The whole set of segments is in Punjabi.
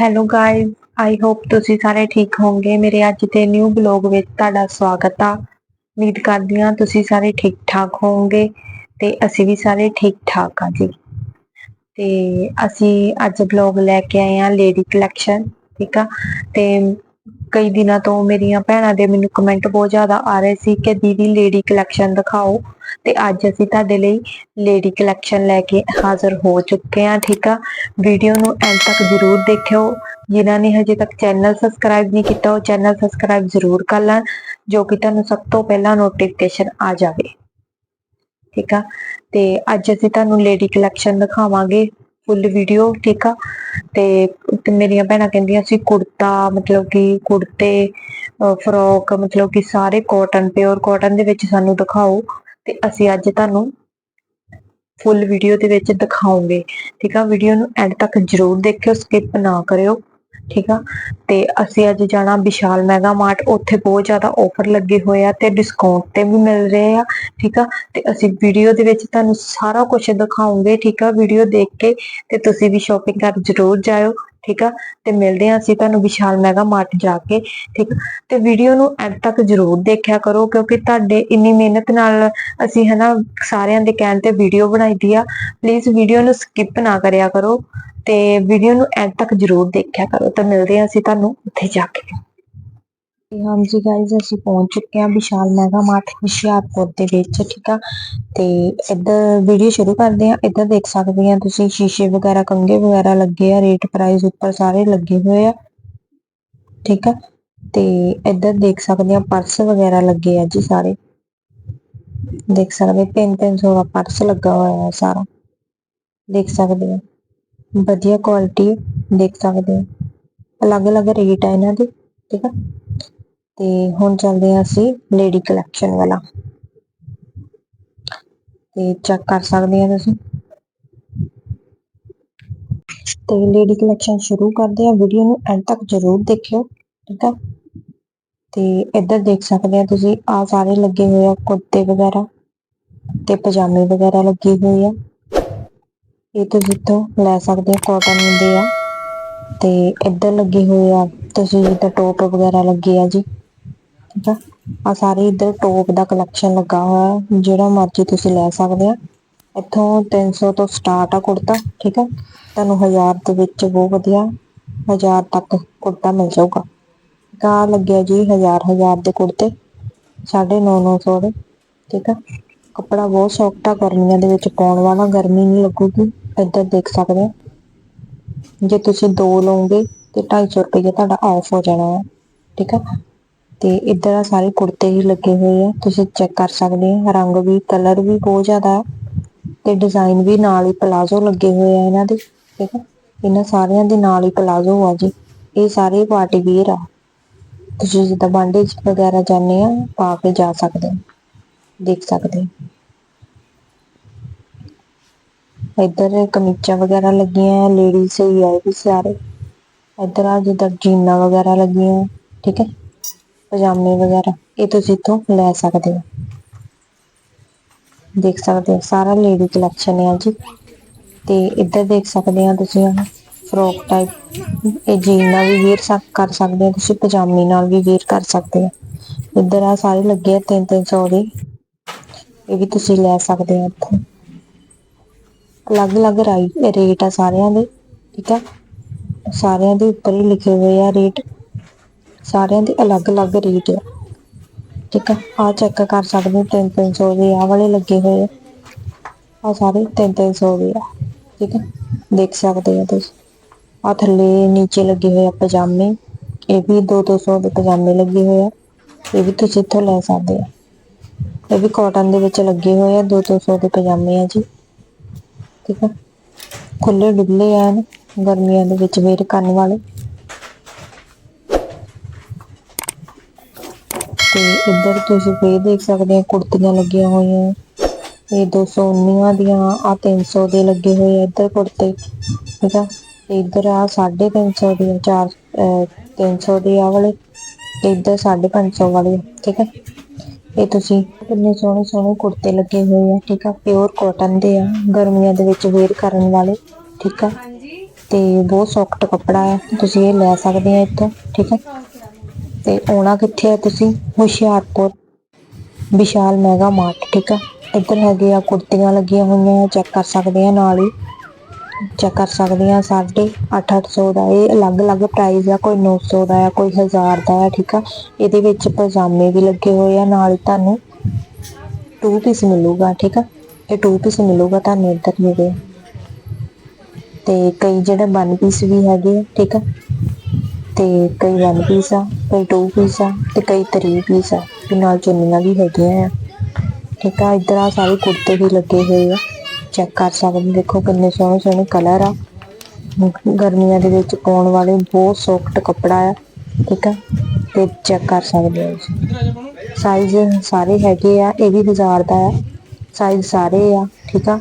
ਹੈਲੋ ਗਾਇਜ਼ ਆਈ ਹੋਪ ਤੁਸੀਂ ਸਾਰੇ ਠੀਕ ਹੋਵੋਗੇ। ਮੇਰੇ ਅੱਜ ਦੇ ਨਿਊ ਬਲੌਗ ਵਿੱਚ ਤੁਹਾਡਾ ਸਵਾਗਤ ਆ। ਉਮੀਦ ਕਰਦੀ ਹਾਂ ਤੁਸੀਂ ਸਾਰੇ ਠੀਕ ਠਾਕ ਹੋਵੋਗੇ ਤੇ ਅਸੀਂ ਵੀ ਸਾਰੇ ਠੀਕ ਠਾਕ ਆ ਜੀ। ਤੇ ਅਸੀਂ ਅੱਜ ਬਲੌਗ ਲੈ ਕੇ ਆਏ ਆ ਲੇਡੀ ਕਲੈਕਸ਼ਨ ਠੀਕ ਆ? ਤੇ ਕਈ ਦਿਨਾਂ ਤੋਂ ਮੇਰੀਆਂ ਭੈਣਾਂ ਦੇ ਮੈਨੂੰ ਕਮੈਂਟ ਬਹੁਤ ਜ਼ਿਆਦਾ ਆ ਰਹੇ ਸੀ ਕਿ ਦੀਦੀ ਲੇਡੀ ਕਲੈਕਸ਼ਨ ਦਿਖਾਓ ਤੇ ਅੱਜ ਅਸੀਂ ਤੁਹਾਡੇ ਲਈ ਲੇਡੀ ਕਲੈਕਸ਼ਨ ਲੈ ਕੇ ਹਾਜ਼ਰ ਹੋ ਚੁੱਕੇ ਹਾਂ, ਠੀਕ ਆ? ਵੀਡੀਓ ਨੂੰ ਐਂਡ ਤੱਕ ਜ਼ਰੂਰ ਦੇਖਿਓ। ਜਿਨ੍ਹਾਂ ਨੇ ਹਜੇ ਤੱਕ ਚੈਨਲ ਸਬਸਕ੍ਰਾਈਬ ਨਹੀਂ ਕੀਤਾ, ਉਹ ਚੈਨਲ ਸਬਸਕ੍ਰਾਈਬ ਜ਼ਰੂਰ ਕਰ ਲੈਣ, ਜੋ ਕਿ ਤੁਹਾਨੂੰ ਸਭ ਤੋਂ ਪਹਿਲਾਂ ਨੋਟੀਫਿਕੇਸ਼ਨ ਆ ਜਾਵੇ। ਠੀਕ ਆ? ਤੇ ਅੱਜ ਅਸੀਂ ਤੁਹਾਨੂੰ ਲੇਡੀ ਕਲੈਕਸ਼ਨ ਦਿਖਾਵਾਂਗੇ। ਫੁੱਲ ਵੀਡੀਓ ਠੀਕ ਆ? ਤੇ ਤੇ ਮੇਰੀਆਂ ਭੈਣਾਂ ਕਹਿੰਦੀਆਂ ਸੀ, ਕੁੜਤਾ, ਮਤਲਬ ਕਿ ਕੁੜਤੇ ਫਰੋਕ ਮਤਲਬ ਕਿ ਸਾਰੇ ਕਾਟਨ ਪਿਓਰ ਕਾਟਨ ਦੇ ਵਿੱਚ ਸਾਨੂੰ ਦਿਖਾਓ ਤੇ ਅਸੀਂ ਅੱਜ ਤੁਹਾਨੂੰ ਫੁੱਲ ਵੀਡੀਓ ਦੇ ਵਿੱਚ ਦਿਖਾਉਂਗੇ, ਠੀਕ ਆ? ਵੀਡੀਓ ਨੂੰ ਐਂਡ ਤੱਕ ਜਰੂਰ ਦੇਖਿਓ ਸਕਿਪ ਨਾ ਕਰਿਓ। ਠੀਕ ਆ? ਤੇ ਅਸੀਂ ਅੱਜ ਜਾਣਾ ਵਿਸ਼ਾਲ ਮੈਗਾ ਮਾਰਟ ਉੱਥੇ ਬਹੁਤ ਜ਼ਿਆਦਾ ਆਫਰ ਲੱਗੇ ਹੋਏ ਆ ਤੇ ਡਿਸਕਾਊਂਟ ਤੇ ਵੀ ਮਿਲ ਰਹੇ ਆ, ਠੀਕ ਆ? ਤੇ ਅਸੀਂ ਵੀਡੀਓ ਦੇ ਵਿੱਚ ਤੁਹਾਨੂੰ ਸਾਰਾ ਕੁਝ ਦਿਖਾਉਂਗੇ, ਠੀਕ ਆ? ਵੀਡੀਓ ਦੇਖ ਕੇ ਤੇ ਤੁਸੀਂ ਵੀ ਸ਼ਾਪਿੰਗ ਕਰ ਜਰੂਰ ਜਾਇਓ। ਠੀਕ ਆ? ਤੇ ਮਿਲਦੇ ਆ ਅਸੀਂ ਤੁਹਾਨੂੰ ਵਿਸ਼ਾਲ ਮੈਗਾ ਮਾਰਟ ਜਾ ਕੇ, ਠੀਕ ਤੇ ਵੀਡੀਓ ਨੂੰ ਐਂਡ ਤੱਕ ਜਰੂਰ ਦੇਖਿਆ ਕਰੋ, ਕਿਉਂਕਿ ਤੁਹਾਡੇ ਇੰਨੀ ਮਿਹਨਤ ਨਾਲ ਅਸੀਂ ਹਨਾ ਸਾਰਿਆਂ ਦੇ ਕਹਿਣ ਤੇ ਵੀਡੀਓ ਬਣਾਈਦੀ ਆ। ਪਲੀਜ਼ ਵੀਡੀਓ ਨੂੰ ਸਕਿਪ ਨਾ ਕਰਿਆ ਕਰੋ ਤੇ ਵੀਡੀਓ ਨੂੰ ਐਂਡ ਤੱਕ ਜਰੂਰ ਦੇਖਿਆ ਕਰੋ। ਤਾਂ ਮਿਲਦੇ ਹਾਂ ਅਸੀਂ ਤੁਹਾਨੂੰ ਉੱਥੇ ਜਾ ਕੇ। ਹਾਂਜੀ ਗਾਇਜ਼ ਅਸੀਂ ਪਹੁੰਚ ਚੁੱਕੇ ਹਾਂ ਵਿਸ਼ਾਲ ਮੈਗਾ ਮਾਰਟ ਹੁਸ਼ਿਆਰਪੁਰ ਦੇ ਵਿੱਚ, ਠੀਕ ਆ? ਤੇ ਇੱਧਰ ਵੀਡੀਓ ਸ਼ੁਰੂ ਕਰਦੇ ਹਾਂ। ਇੱਧਰ ਦੇਖ ਸਕਦੇ ਆ ਤੁਸੀਂ, ਸ਼ੀਸ਼ੇ ਵਗੈਰਾ ਕੰਗੇ ਵਗੈਰਾ ਲੱਗੇ ਆ ਰੇਟ ਪ੍ਰਾਈਸ ਉੱਪਰ ਸਾਰੇ ਲੱਗੇ ਹੋਏ ਆ, ਠੀਕ ਆ? ਤੇ ਇੱਧਰ ਦੇਖ ਸਕਦੇ ਆ ਪਰਸ ਵਗੈਰਾ ਲੱਗੇ ਆ ਜੀ ਸਾਰੇ। ਦੇਖ ਸਕਦੇ 3-300 ਦਾ ਪਰਸ ਲੱਗਾ ਹੋਇਆ ਹੈ ਸਾਰਾ। ਦੇਖ ਸਕਦੇ ਆ ਵਧੀਆ ਕੁਆਲਿਟੀ ਦੇਖ ਸਕਦੇ ਆ ਅਲੱਗ-ਅਲੱਗ ਰੇਟ ਆ ਇਹਨਾਂ ਦੇ, ਠੀਕ ਆ? ਤੇ ਹੁਣ ਚੱਲਦੇ ਹਾਂ ਅਸੀਂ ਲੇਡੀ ਕਲੈਕਸ਼ਨ ਵਾਲਾ। ਤੇ ਚੈੱਕ ਕਰ ਸਕਦੇ ਆ ਤੁਸੀਂ। ਤੇ ਲੇਡੀ ਕਲੈਕਸ਼ਨ ਸ਼ੁਰੂ ਕਰਦੇ ਆ ਵੀਡੀਓ ਨੂੰ ਐਂਡ ਤੱਕ ਜ਼ਰੂਰ ਦੇਖਿਓ, ਠੀਕ ਆ? ਤੇ ਇੱਧਰ ਦੇਖ ਸਕਦੇ ਆ ਤੁਸੀਂ ਆ ਸਾਰੇ ਲੱਗੇ ਹੋਏ ਆ, ਕੁੜਤੇ ਵਗੈਰਾ ਤੇ ਪਜਾਮੇ ਵਗੈਰਾ ਲੱਗੇ ਹੋਏ ਆ। ਇਹ ਤੁਸੀਂ ਇੱਥੋਂ ਲੈ ਸਕਦੇ ਹੋ ਕਾਟਨ ਹੁੰਦੇ ਆ। ਤੇ ਇੱਧਰ ਲੱਗੇ ਹੋਏ ਆ, ਤੁਸੀਂ ਜਿੱਦਾਂ ਟੋਪ ਵਗੈਰਾ ਲੱਗੇ ਆ ਜੀ। ਠੀਕ ਆ ਆ ਸਾਰੇ ਇੱਧਰ ਟੋਪ ਦਾ ਕਲੈਕਸ਼ਨ ਲੱਗਾ ਹੋਇਆ ਹੈ, ਜਿਹੜਾ ਮਰਜ਼ੀ ਤੁਸੀਂ ਲੈ ਸਕਦੇ ਆ ਇੱਥੋਂ 300 ਤੋਂ ਸਟਾਰਟ ਆ ਕੁੜਤਾ, ਠੀਕ ਆ ਤੁਹਾਨੂੰ 1000 ਦੇ ਵਿੱਚ ਬਹੁਤ ਵਧੀਆ 1000 ਤੱਕ ਕੁੜਤਾ ਮਿਲ ਜਾਊਗਾ। ਕਾ ਲੱਗਿਆ ਜੀ 1000 1000 ਦੇ ਕੁੜਤੇ 950 ਦੇ, ਠੀਕ ਆ ਕੱਪੜਾ ਬਹੁਤ ਸੌਫਟ ਆ ਗਰਮੀਆਂ ਦੇ ਵਿੱਚ ਪਾਉਣ ਵਾਲਾ, ਗਰਮੀ ਨਹੀਂ ਲੱਗੂਗੀ, ਇੱਧਰ ਦੇਖ ਸਕਦੇ ਆ ਜੇ ਤੁਸੀਂ ਦੋ ਲਓਗੇ ਤੇ 250 ਰੁਪਏ ਤੁਹਾਡਾ ਆਫ ਹੋ ਜਾਣਾ ਹੈ, ਠੀਕ ਹੈ। ਤੇ ਇੱਧਰ ਆ ਸਾਰੇ ਕੁੜਤੇ ਹੀ ਲੱਗੇ ਹੋਏ ਆ। ਤੁਸੀਂ ਚੈੱਕ ਕਰ ਸਕਦੇ ਆ। ਰੰਗ ਵੀ ਕਲਰ ਵੀ ਬਹੁਤ ਜ਼ਿਆਦਾ ਤੇ ਡਿਜ਼ਾਈਨ ਵੀ ਨਾਲ ਹੀ ਪਲਾਜ਼ੋ ਲੱਗੇ ਹੋਏ ਆ ਇਹਨਾਂ ਦੇ। ਠੀਕ ਹੈ ਇਹਨਾਂ ਸਾਰਿਆਂ ਦੇ ਨਾਲ ਹੀ ਪਲਾਜ਼ੋ ਆ ਜੀ। ਇਹ ਸਾਰੇ ਪਾਰਟੀ ਵੀਅਰ ਆ। ਤੁਸੀਂ ਜਿੱਦਾਂ ਬਾਂਡੇ ਵਗੈਰਾ ਜਾਂਦੇ ਆ, ਪਾ ਕੇ ਜਾ ਸਕਦੇ ਆ। ਦੇਖ ਸਕਦੇ ਆ। ਇੱਧਰ ਕਮੀਜ਼ਾਂ ਵਗੈਰਾ ਲੱਗੀਆਂ ਲੇਡੀਜ਼ ਹੀ ਆਏ ਵੀ ਸਾਰੇ। ਇੱਧਰ ਆ ਜਿੱਦਾਂ ਜੀਨਾ ਵਗੈਰਾ ਲੱਗੀਆਂ ਠੀਕ ਹੈ ਪਜਾਮੇ ਵਗੈਰਾ, ਇਹ ਤੁਸੀਂ ਇੱਥੋਂ ਲੈ ਸਕਦੇ ਹੋ। ਦੇਖ ਸਕਦੇ ਹੋ, ਸਾਰਾ ਲੇਡੀ ਕਲੈਕਸ਼ਨ ਹੈ ਜੀ। ਤੇ ਇੱਧਰ ਦੇਖ ਸਕਦੇ ਆ ਤੁਸੀਂ ਫਰੋਕ ਟਾਈਪ ਇਹ ਜੀਨ ਨਾਲ ਵੀ ਵੇਅਰ ਕਰ ਸਕਦੇ ਹੋ ਤੁਸੀਂ, ਪਜਾਮੀ ਨਾਲ ਵੀ ਵੇਅਰ ਕਰ ਸਕਦੇ ਹੋ। ਇੱਧਰ ਆ ਸਾਰੇ ਲੱਗੇ ਆ 3-300 ਦੇ। ਇਹ ਵੀ ਤੁਸੀਂ ਲੈ ਸਕਦੇ ਹੋ ਇੱਥੋਂ। ਅਲੱਗ-ਅਲੱਗ ਰੇਟ ਆ ਸਾਰਿਆਂ ਦੇ, ਠੀਕ ਆ? ਸਾਰਿਆਂ ਦੇ ਉੱਪਰ ਹੀ ਲਿਖੇ ਹੋਏ ਆ ਰੇਟ। ਸਾਰਿਆਂ ਦੇ ਅਲੱਗ-ਅਲੱਗ ਰੇਟ ਆ। ਠੀਕ ਆ ਆ ਚੈੱਕ ਕਰ ਸਕਦੇ ਹੋ 3-300 ਦੇ ਆ ਵਾਲੇ ਲੱਗੇ ਹੋਏ ਆ। ਆ ਸਾਰੇ 3-300 ਦੇ ਆ। ਠੀਕ ਆ, ਦੇਖ ਸਕਦੇ ਹੋ ਤੁਸੀਂ। ਆ ਥੱਲੇ ਨੀਚੇ ਲੱਗੇ ਹੋਏ ਆ ਪਜਾਮੇ। ਇਹ ਵੀ 2-200 ਦੇ ਪਜਾਮੇ ਲੱਗੇ ਹੋਏ ਆ। ਇਹ ਵੀ ਤੁਸੀਂ ਇੱਥੋਂ ਲੈ ਸਕਦੇ ਆ ਇਹ ਵੀ ਕਾਟਨ ਦੇ ਵਿੱਚ ਲੱਗੇ ਹੋਏ ਆ 2-200 ਦੇ ਪਜਾਮੇ ਆ ਜੀ। ਠੀਕ ਆ ਖੁੱਲੇ ਡੁੱਲੇ ਆ ਗਰਮੀਆਂ ਦੇ ਵਿੱਚ ਵੇਅਰ ਕਰਨ ਵਾਲੇ। ਤੇ ਇੱਧਰ ਤੁਸੀਂ ਫੇਰ ਦੇਖ ਸਕਦੇ ਆ ਕੁੜਤੀਆਂ ਲੱਗੀਆਂ ਹੋਈਆਂ। ਇਹ 219 ਦੀਆਂ ਆ 300 ਦੇ ਲੱਗੇ ਹੋਏ ਆ ਇੱਧਰ ਕੁੜਤੇ। ਠੀਕ ਆ? ਇੱਧਰ ਆ 350 ਦੇ ਆ, ਚਾਰ ਅਹ, 300 ਦੇ ਆ ਵਾਲੇ ਤੇ ਇੱਧਰ 550 ਵਾਲੇ ਠੀਕ ਆ? ਇਹ ਤੁਸੀਂ ਕਿੰਨੇ ਸੋਹਣੇ ਸੋਹਣੇ ਕੁੜਤੇ ਲੱਗੇ ਹੋਏ ਆ ਠੀਕ ਆ? ਪਿਓਰ ਕਾਟਨ ਦੇ ਆ ਗਰਮੀਆਂ ਦੇ ਵਿੱਚ ਵੇਅਰ ਕਰਨ ਵਾਲੇ ਠੀਕ ਆ? ਤੇ ਬਹੁਤ ਸੌਫਟ ਕੱਪੜਾ ਆ ਤੁਸੀਂ ਇਹ ਲੈ ਸਕਦੇ ਆ ਇੱਥੋਂ ਠੀਕ ਆ? ਤੇ ਆਉਣਾ ਕਿੱਥੇ ਹੈ ਤੁਸੀਂ? ਹੁਸ਼ਿਆਰਪੁਰ। ਵਿਸ਼ਾਲ ਮੈਗਾ ਮਾਰਟ ਠੀਕ ਆ? ਇੱਧਰ ਹੈਗੇ ਆ, ਕੁੜਤੀਆਂ ਲੱਗੀਆਂ ਹੋਈਆਂ ਚੈੱਕ ਕਰ ਸਕਦੇ ਆ ਨਾਲ ਹੀ। ਚੈੱਕ ਕਰ ਸਕਦੇ ਆ ਸਾਢੇ ਅੱਠ ਅੱਠ ਸੌ ਦਾ। ਇਹ ਅਲੱਗ-ਅਲੱਗ ਪ੍ਰਾਈਸ ਆ, ਕੋਈ 900 ਦਾ ਆ, ਕੋਈ 1000 ਦਾ ਆ, ਠੀਕ ਆ? ਇਹਦੇ ਵਿੱਚ ਪਜਾਮੇ ਵੀ ਲੱਗੇ ਹੋਏ ਆ ਨਾਲ ਹੀ ਤੁਹਾਨੂੰ। ਟੂ ਪੀਸ ਮਿਲੂਗਾ, ਠੀਕ ਆ? ਇਹ ਟੂ ਪੀਸ ਮਿਲੂਗਾ ਤੁਹਾਨੂੰ ਇੱਧਰ ਮਿਲੇ ਤੇ ਕਈ ਜਿਹੜੇ ਵਨ ਪੀਸ ਵੀ ਹੈਗੇ ਆ, ਠੀਕ ਆ? ਤੇ ਕਈ ਵਨ ਪੀਸ ਆ ਕਈ ਟੂ ਪੀਸ ਆ ਤੇ ਕਈ ਥਰੀ ਪੀਸ ਆ ਤੇ ਨਾਲ ਚੁੰਨੀਆਂ ਵੀ ਹੈਗੀਆਂ ਆ। ਠੀਕ ਆ ਇੱਧਰ ਆ ਸਾਰੇ ਕੁੜਤੇ ਵੀ ਲੱਗੇ ਹੋਏ ਆ। ਚੈੱਕ ਕਰ ਸਕਦੇ ਹੋ, ਦੇਖੋ ਕਿੰਨੇ ਸੋਹਣੇ ਸੋਹਣੇ ਕਲਰ ਆ। ਗਰਮੀਆਂ ਦੇ ਵਿੱਚ ਪਾਉਣ ਵਾਲੇ ਬਹੁਤ ਸੌਫਟ ਕੱਪੜਾ ਆ। ਠੀਕ ਆ ਤੇ ਚੈੱਕ ਕਰ ਸਕਦੇ ਹੋ ਤੁਸੀਂ। ਸਾਈਜ਼ ਸਾਰੇ ਹੈਗੇ ਆ ਇਹ ਵੀ ਬਾਜ਼ਾਰ ਦਾ ਆ। ਸਾਈਜ਼ ਸਾਰੇ ਆ ਠੀਕ ਆ।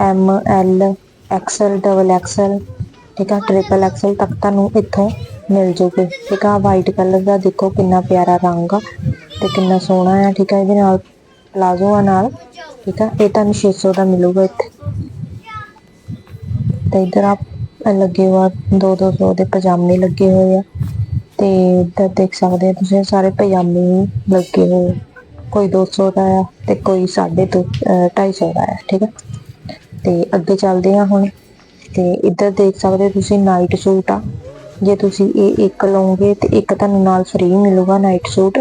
M L XL double XL ਠੀਕ ਆ। ਟ੍ਰਿਪਲ ਐਕਸਲ ਤੱਕ ਤੁਹਾਨੂੰ ਇੱਥੋਂ ਮਿਲ ਜੂਗੇ ਠੀਕ ਆ ਵਾਈਟ ਕਲਰ ਦਾ ਦੇਖੋ ਕਿੰਨਾ ਪਿਆਰਾ ਰੰਗ ਆ ਤੇ ਕਿੰਨਾ ਸੋਹਣਾ ਆ। ਠੀਕ ਆ, ਇਹਦੇ ਨਾਲ ਪਲਾਜ਼ੋ ਆ ਨਾਲ। ਠੀਕ ਆ, ਇਹ ਤੁਹਾਨੂੰ 600 ਦਾ ਮਿਲੂਗਾ ਇੱਥੇ। ਤੇ ਇਧਰ ਆ ਲੱਗੇ ਹੋਆ 2-200 ਦੇ ਪਜਾਮੇ ਲੱਗੇ ਹੋਏ ਆ। ਤੇ ਇੱਧਰ ਦੇਖ ਸਕਦੇ ਆ ਤੁਸੀਂ ਸਾਰੇ ਪਜਾਮੇ ਲੱਗੇ ਹੋਏ ਆ। ਕੋਈ 200 ਦਾ ਆ ਤੇ ਕੋਈ 250 ਦਾ ਆ। ਠੀਕ ਆ, ਤੇ ਅੱਗੇ ਚੱਲਦੇ ਆ ਹੁਣ। ਤੇ ਇੱਧਰ ਦੇਖ ਸਕਦੇ ਹੋ ਤੁਸੀਂ ਨਾਈਟ ਸੂਟ ਆ। ਜੇ ਤੁਸੀਂ ਇਹ ਇੱਕ ਲਓਗੇ ਤੇ ਇੱਕ ਤੁਹਾਨੂੰ ਨਾਲ ਫ੍ਰੀ ਮਿਲੂਗਾ ਨਾਈਟ ਸੂਟ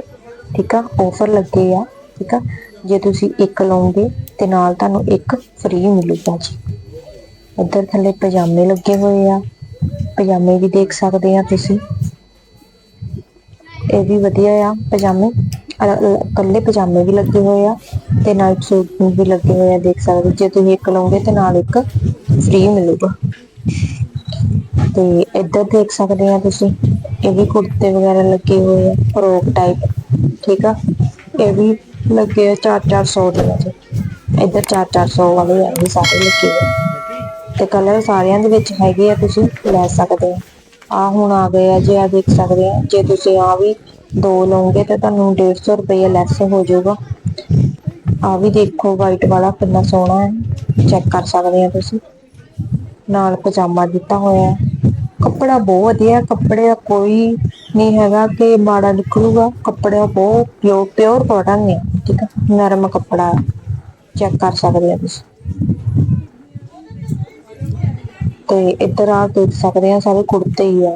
ਠੀਕ ਆ? ਆਫਰ ਲੱਗੇ ਆ, ਠੀਕ ਆ? ਜੇ ਤੁਸੀਂ ਇੱਕ ਲਓਗੇ ਤੇ ਨਾਲ ਤੁਹਾਨੂੰ ਇੱਕ ਫ੍ਰੀ ਮਿਲੂਗਾ ਜੀ। ਇੱਧਰ ਥੱਲੇ ਪਜਾਮੇ ਲੱਗੇ ਹੋਏ ਆ। ਪਜਾਮੇ ਵੀ ਦੇਖ ਸਕਦੇ ਆ ਤੁਸੀਂ। ਇਹ ਵੀ ਵਧੀਆ ਆ ਪਜਾਮੇ। ਅਲ- ਇਕੱਲੇ ਪਜਾਮੇ ਵੀ ਲੱਗੇ ਹੋਏ ਆ ਤੇ ਨਾਈਟ ਸੂਟ ਵੀ ਲੱਗੇ ਹੋਏ ਆ, ਦੇਖ ਸਕਦੇ ਜੇ ਤੁਸੀਂ ਇੱਕ ਲਓਗੇ ਤੇ ਨਾਲ ਇੱਕ ਫ੍ਰੀ ਮਿਲੂਗਾ। ਤੇ ਇੱਧਰ ਦੇਖ ਸਕਦੇ ਆ ਤੁਸੀਂ, ਇਹ ਵੀ ਕੁੜਤੇ ਵਗੈਰਾ ਲੱਗੇ ਹੋਏ ਆ ਫਰੋਕ ਟਾਈਪ ਠੀਕ ਆ? ਇਹ ਵੀ ਲੱਗੇ ਆ 4-400 ਦੇ ਆ ਜੀ ਇੱਧਰ 4-400 ਵਾਲੇ ਆ ਵੀ ਸਾਰੇ ਲੱਗੇ ਹੋਏ। ਤੇ ਕਲਰ ਸਾਰਿਆਂ ਦੇ ਵਿੱਚ ਹੈਗੇ ਆ ਤੁਸੀਂ, ਲੈ ਸਕਦੇ ਆ। ਆ ਹੁਣ ਆ ਗਏ ਆ ਜੇ ਆ ਦੇਖ ਸਕਦੇ ਆ, ਜੇ ਤੁਸੀਂ ਆ ਵੀ ਦੋ ਲਓਗੇ ਤਾਂ ਤੁਹਾਨੂੰ 150 ਰੁਪਏ ਲੈਸ ਹੋ ਜਾਊਗਾ। ਆ ਵੀ ਦੇਖੋ ਵਾਈਟ ਵਾਲਾ ਕਿੰਨਾ ਸੋਹਣਾ ਹੈ ਚੈੱਕ ਕਰ ਸਕਦੇ ਆ ਤੁਸੀਂ। ਨਾਲ ਪਜਾਮਾ ਦਿੱਤਾ ਹੋਇਆ ਹੈ। ਕੱਪੜਾ ਬਹੁਤ ਵਧੀਆ ਕੱਪੜੇ ਦਾ ਕੋਈ ਨਹੀਂ ਹੈਗਾ ਕਿ ਮਾੜਾ ਨਿਕਲੂਗਾ ਕੱਪੜਾ ਬਹੁਤ ਪਿਓਰ ਪਿਓਰ ਕਾਟਨ ਹੈ, ਠੀਕ ਹੈ, ਨਰਮ ਕੱਪੜਾ ਚੈੱਕ ਕਰ ਸਕਦੇ ਆ ਤੁਸੀਂ। ਤੇ ਇੱਧਰ ਆ ਦੇਖ ਸਕਦੇ ਆ ਸਾਰੇ ਕੁੜਤੇ ਹੀ ਆ,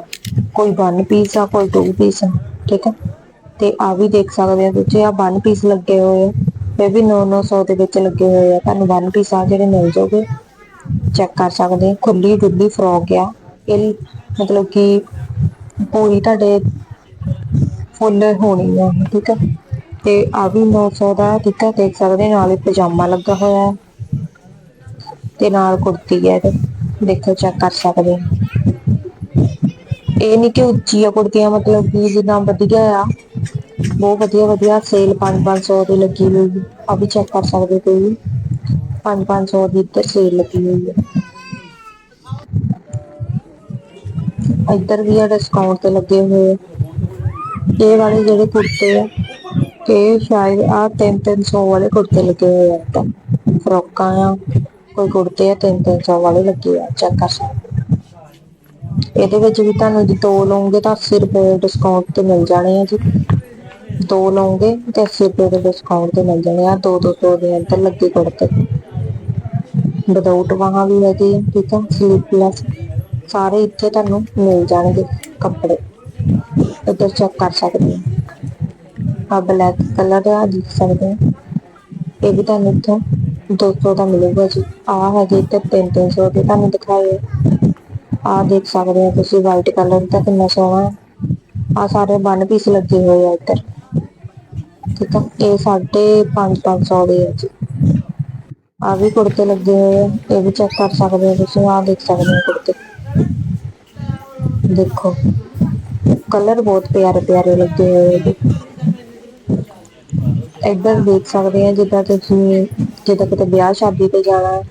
ਕੋਈ ਵਨ ਪੀਸ ਆ, ਕੋਈ ਟੂ ਪੀਸ ਆ, ਠੀਕ ਆ ਤੇ ਆ ਵੀ ਦੇਖ ਸਕਦੇ ਆ ਤੁਸੀਂ ਆ ਵਨ ਪੀਸ ਲੱਗੇ ਹੋਏ ਆ, ਇਹ ਵੀ 9-900 ਦੇ ਵਿੱਚ ਲੱਗੇ ਹੋਏ ਆ, ਤੁਹਾਨੂੰ ਵਨ ਪੀਸ ਆ ਜਿਹੜੇ ਮਿਲ ਜਾਓਗੇ ਚੈੱਕ ਕਰ ਸਕਦੇ ਆ ਖੁੱਲੀ ਡੁੱਲੀ ਫਰੋਕ ਆ, ਇਹ ਮਤਲਬ ਕਿ ਪੂਰੀ ਤੁਹਾਡੇ ਫੁੱਲ ਹੋਣੀ ਆ ਇਹ, ਠੀਕ ਆ? ਤੇ ਆ ਵੀ 900 ਦਾ ਠੀਕ ਆ ਦੇਖ ਸਕਦੇ ਨਾਲ ਪਜਾਮਾ ਲੱਗਾ ਹੋਇਆ ਹੈ। ਤੇ ਨਾਲ ਕੁੜਤੀ ਹੈ ਇਹਦੇ ਦੇਖੋ ਚੈੱਕ ਕਰ ਸਕਦੇ ਇਹ ਨਹੀਂ ਕਿ ਉੱਚੀਆਂ ਕੁੜਤੀਆਂ ਮਤਲਬ ਕਿ ਜਿੰਨਾ ਵਧੀਆ ਆ ਬਹੁਤ ਵਧੀਆ ਵਧੀਆ ਸੇਲ 5-500 ਦੀ ਲੱਗੀ ਹੋਈ ਹੈ ਆ ਵੀ ਚੈੱਕ ਕਰ ਸਕਦੇ ਹੋ ਤੁਸੀਂ। 5-500 ਦੀ ਇੱਧਰ ਸੇਲ ਲੱਗੀ ਹੋਈ ਹੈ ਇੱਧਰ ਵੀ ਆ ਡਿਸਕਾਊਂਟ ਤੇ ਲੱਗੇ ਹੋਏ ਇਹ ਵਾਲੇ ਜਿਹੜੇ ਕੁੜਤੇ ਆ, ਇਹ ਸ਼ਾਇਦ ਆ 3-300 ਵਾਲੇ ਕੁੜਤੇ ਲੱਗੇ ਹੋਏ ਆ। ਤਾਂ ਫਰੋਕਾਂ ਆ, ਕੋਈ ਕੁੜਤੇ ਆ 3-300 ਵਾਲੇ ਲੱਗੇ ਆ। ਚੈੱਕ ਕਰ ਸਕਦੇ ਇਹਦੇ ਵਿੱਚ ਵੀ ਤੁਹਾਨੂੰ ਜੇ ਦੋ ਲਓਗੇ ਤਾਂ 80 ਰੁਪਏ ਡਿਸਕਾਊਂਟ ਤੇ ਮਿਲ ਜਾਣੇ ਆ ਜੀ। ਦੋ ਲਓਗੇ ਤੇ 80 ਰੁਪਏ ਦੇ ਡਿਸਕਾਊਂਟ ਤੇ ਮਿਲ ਜਾਣੇ ਆ। ਦੋ ਦੋ ਸੌ ਦੇ ਅੰਦਰ ਲੱਗੇ ਕੁੜਤੇ। ਵਿਦਆਊਟ ਵਾਹਾਂ ਵੀ ਹੈਗੇ ਠੀਕ ਆ। ਸਲੀਪਲੈਸ ਸਾਰੇ ਇੱਥੇ ਤੁਹਾਨੂੰ ਮਿਲ ਜਾਣਗੇ ਕੱਪੜੇ। ਇੱਧਰ ਚੈੱਕ ਕਰ ਸਕਦੇ ਆ ਆ ਬਲੈਕ ਕਲਰ ਦਾ ਦੇਖ ਸਕਦੇ ਹੋ। ਇਹ ਵੀ ਤੁਹਾਨੂੰ ਇੱਥੋਂ 200 ਦਾ ਮਿਲੂਗਾ ਜੀ। ਆ ਹੈਗੇ ਇੱਥੇ 3-300 ਦੇ ਤੁਹਾਨੂੰ ਦਿਖਾਏ ਆ। ਦੇਖ ਸਕਦੇ ਹੋ ਤੁਸੀਂ ਵਾਈਟ ਕਲਰ ਦਾ ਕਿੰਨਾ ਸੋਹਣਾ ਹੈ ਆ ਸਾਰੇ ਵਨ ਪੀਸ ਲੱਗੇ ਹੋਏ ਆ ਇੱਧਰ। ਠੀਕ ਆ, ਇਹ ਸਾਢੇ 5-500 ਦੇ ਆ ਜੀ। ਆ ਵੀ ਕੁੜਤੇ ਲੱਗੇ ਹੋਏ ਆ। ਇਹ ਵੀ ਚੈੱਕ ਕਰ ਸਕਦੇ ਹੋ ਤੁਸੀਂ। ਆ ਦੇਖ ਸਕਦੇ ਹੋ ਕੁੜਤੇ। ਦੇਖੋ। ਕਲਰ ਬਹੁਤ ਪਿਆਰੇ ਪਿਆਰੇ ਲੱਗੇ ਹੋਏ ਆ ਜੀ। ਦੇਖ ਸਕਦੇ ਆ ਜਿੱਦਾਂ ਤੁਸੀਂ, ਜਿੱਦਾਂ ਕਿਤੇ ਵਿਆਹ ਸ਼ਾਦੀ ਤੇ ਜਾਣਾ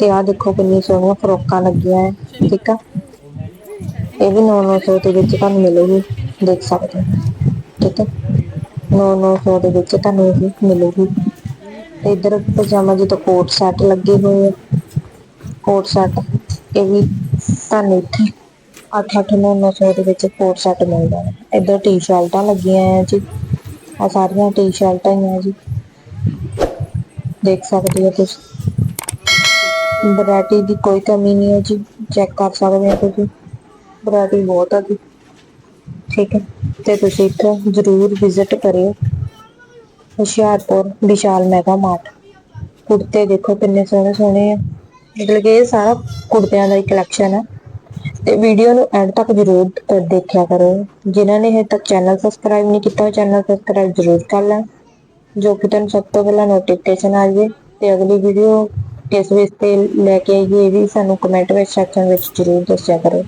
ਤੇ ਆਹ ਦੇਖੋ ਕਿੰਨੀ ਸੋਹਣੀਆਂ ਫਰੋਕਾਂ ਲੱਗੀਆਂ ਹੈ, ਠੀਕ ਆ? ਇਹ ਵੀ 900 ਦੇ ਵਿੱਚ ਤੁਹਾਨੂੰ ਮਿਲੇਗੀ, ਦੇਖ ਸਕਦੇ ਹੋ, ਠੀਕ ਹੈ 900 ਦੇ ਵਿੱਚ ਤੁਹਾਨੂੰ ਇਹ ਮਿਲੇਗੀ। ਤੇ ਇੱਧਰ ਪਜਾਮਾ ਜਿੱਦਾਂ ਕੋਟ ਸੈੱਟ ਲੱਗੇ ਹੋਏ ਆ। ਕੋਟ ਸੈੱਟ, ਇਹ ਵੀ ਤੁਹਾਨੂੰ ਇੱਥੇ 8-8 900 ਦੇ ਵਿੱਚ ਕੋਟ ਸੈੱਟ ਮਿਲਦਾ ਹੈ। ਇੱਧਰ ਟੀ-ਸ਼ਰਟਾਂ ਲੱਗੀਆਂ ਆ ਜੀ। ਆ ਸਾਰੀਆਂ ਟੀ-ਸ਼ਰਟਾਂ ਹੀ ਆ ਜੀ। ਦੇਖ ਸਕਦੇ ਹੋ ਤੁਸੀਂ। ਵੈਰਾਈਟੀ ਦੀ ਕੋਈ ਕਮੀ ਨਹੀਂ ਹੈ ਜੀ। ਚੈੱਕ ਕਰ ਸਕਦੇ ਹੋ ਤੁਸੀਂ। ਵੈਰਾਈਟੀ ਬਹੁਤ ਆ ਜੀ। ਠੀਕ ਹੈ। ਤੇ ਤੁਸੀਂ ਇੱਥੇ ਜ਼ਰੂਰ ਵਿਜ਼ਿਟ ਕਰਿਓ। ਹੁਸ਼ਿਆਰਪੁਰ ਵਿਸ਼ਾਲ ਮੈਗਾ ਮਾਰਟ ਕੁੜਤੇ ਦੇਖੋ ਕਿੰਨੇ ਸੋਹਣੇ ਸੋਹਣੇ ਆ। ਮਤਲਬ ਕਿ ਇਹ ਸਾਰਾ ਕੁੜਤਿਆਂ ਦਾ ਹੀ ਕਲੈਕਸ਼ਨ ਹੈ ਤੇ ਵੀਡੀਓ ਨੂੰ ਐਂਡ ਤੱਕ ਜ਼ਰੂਰ ਦੇਖਿਆ ਕਰੋ। ਜਿਨ੍ਹਾਂ ਨੇ ਹਜੇ ਤੱਕ ਚੈਨਲ ਸਬਸਕ੍ਰਾਈਬ ਨਹੀਂ ਕੀਤਾ, ਉਹ ਚੈਨਲ ਸਬਸਕ੍ਰਾਈਬ ਜ਼ਰੂਰ ਕਰ ਲੈਣ, ਜੋ ਕਿ ਤੁਹਾਨੂੰ ਸਭ ਤੋਂ ਪਹਿਲਾਂ ਨੋਟੀਫਿਕੇਸ਼ਨ ਆ ਜਾਵੇ। ਤੇ ਅਗਲੀ ਵੀਡੀਓ ਕਿਸ ਵਿੱਚ ਤੇ ਲੈ ਕੇ ਆਈਏ, ਇਹ ਵੀ ਸਾਨੂੰ ਕਮੈਂਟ ਵਿੱਚ ਸੈਕਸ਼ਨ ਵਿੱਚ ਜ਼ਰੂਰ ਦੱਸਿਆ ਕਰੋ।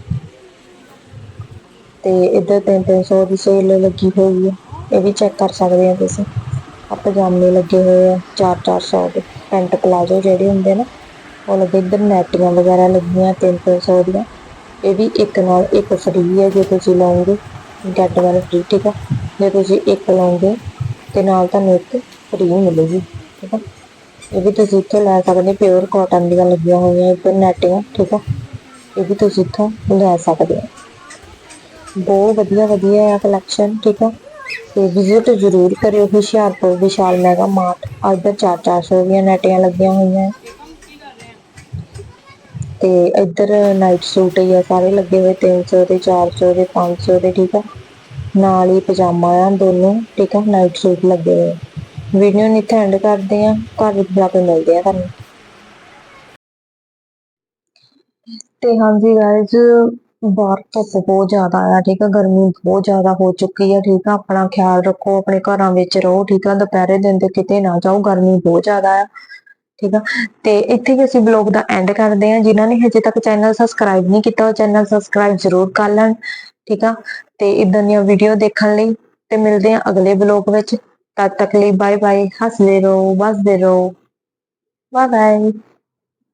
ਤੇ ਇੱਧਰ 300 ਦੀ ਸੇਲ ਲੱਗੀ ਹੋਈ ਹੈ। ਇਹ ਵੀ ਚੈੱਕ ਕਰ ਸਕਦੇ ਹੋ ਤੁਸੀਂ। ਆ ਪਜਾਮੇ ਲੱਗੇ ਹੋਏ ਆ 4-400 ਦੇ ਪੈਂਟ ਪਲਾਜ਼ੋ ਜਿਹੜੇ ਹੁੰਦੇ ਨੇ, ਉਹ ਲੱਗੇ ਇੱਧਰ ਨੈਟੀਆਂ ਵਗੈਰਾ ਲੱਗੀਆਂ 300 ਦੀਆਂ। ਇਹ ਵੀ ਇੱਕ ਨਾਲ ਇੱਕ ਫਰੀ ਹੈ ਜੇ ਤੁਸੀਂ ਲਓਗੇ ਗੈਟ ਵਨ ਫਰੀ ਠੀਕ ਆ ਜੇ ਤੁਸੀਂ ਇੱਕ ਲਓਗੇ ਤੇ ਨਾਲ ਤੁਹਾਨੂੰ ਇੱਕ ਫਰੀ ਮਿਲੇਗੀ, ਠੀਕ ਆ ਇਹ ਵੀ ਤੁਸੀਂ ਇੱਥੋਂ ਲੈ ਸਕਦੇ ਪਿਓਰ ਕਾਟਨ ਦੀਆਂ ਲੱਗੀਆਂ ਹੋਈਆਂ ਇੱਧਰ ਨੈਟੀਆਂ ਠੀਕ ਆ ਇਹ ਵੀ ਤੁਸੀਂ ਇੱਥੋਂ ਲੈ ਸਕਦੇ ਹੋ। ਬਹੁਤ ਵਧੀਆ ਵਧੀਆ ਹੈ ਕਲੈਕਸ਼ਨ ਠੀਕ ਆ ਤੇ ਵਿਜ਼ਿਟ ਜ਼ਰੂਰ ਕਰਿਓ, ਹੁਸ਼ਿਆਰਪੁਰ ਵਿਸ਼ਾਲ ਮੈਗਾ ਮਾਰਟ ਆ ਇੱਧਰ 4-400 ਦੀਆਂ ਨੈਟੀਆਂ ਲੱਗੀਆਂ ਹੋਈਆਂ। ਤੇ ਇੱਧਰ ਨਾਈਟ ਸੂਟ ਹੀ ਆ, ਸਾਰੇ ਲੱਗੇ ਹੋਏ 300 ਦੇ 400 ਦੇ 500 ਦੇ, ਠੀਕ ਆ? ਨਾਲ ਹੀ ਪਜਾਮਾ ਆ ਦੋਨੋਂ, ਠੀਕ ਆ? ਨਾਈਟ ਸੂਟ ਲੱਗੇ ਹੋਏ। ਵੀਡੀਓ ਨੂੰ ਇੱਥੇ ਐਂਡ ਕਰਦੇ ਆ, ਘਰ ਵਿੱਚ ਜਾ ਕੇ ਮਿਲਦੇ ਆ ਤੁਹਾਨੂੰ। ਤੇ ਹਾਂਜੀ ਗਾਇਜ਼ ਬਾਹਰ ਧੁੱਪ ਬਹੁਤ ਜ਼ਿਆਦਾ ਆ, ਠੀਕ ਆ? ਗਰਮੀ ਬਹੁਤ ਜ਼ਿਆਦਾ ਹੋ ਚੁੱਕੀ ਆ, ਠੀਕ ਆ? ਆਪਣਾ ਖਿਆਲ ਰੱਖੋ, ਆਪਣੇ ਘਰਾਂ ਵਿੱਚ ਰਹੋ, ਠੀਕ ਆ? ਦੁਪਹਿਰੇ ਦਿਨ ਤੇ ਕਿਤੇ ਨਾ ਜਾਓ, ਗਰਮੀ ਬਹੁਤ ਜ਼ਿਆਦਾ ਆ। ਠੀਕ ਆ? ਤੇ ਇੱਥੇ ਹੀ ਅਸੀਂ ਬਲੌਗ ਦਾ ਐਂਡ ਕਰਦੇ ਆ ਜਿਨ੍ਹਾਂ ਨੇ ਹਜੇ ਤੱਕ ਚੈਨਲ ਸਬਸਕ੍ਰਾਈਬ ਨਹੀਂ ਕੀਤਾ, ਉਹ ਚੈਨਲ ਸਬਸਕ੍ਰਾਈਬ ਜ਼ਰੂਰ ਕਰ ਲੈਣ, ਠੀਕ ਆ? ਤੇ ਇਦਾਂ ਦੀਆਂ ਵੀਡੀਓ ਦੇਖਣ ਲਈ ਤੇ ਮਿਲਦੇ ਆ ਅਗਲੇ ਬਲੌਗ ਵਿੱਚ। ਤਦ ਤੱਕ ਲਈ ਬਾਏ ਬਾਏ ਹੱਸਦੇ ਰਹੋ, ਵਸਦੇ ਰਹੋ। Bye bye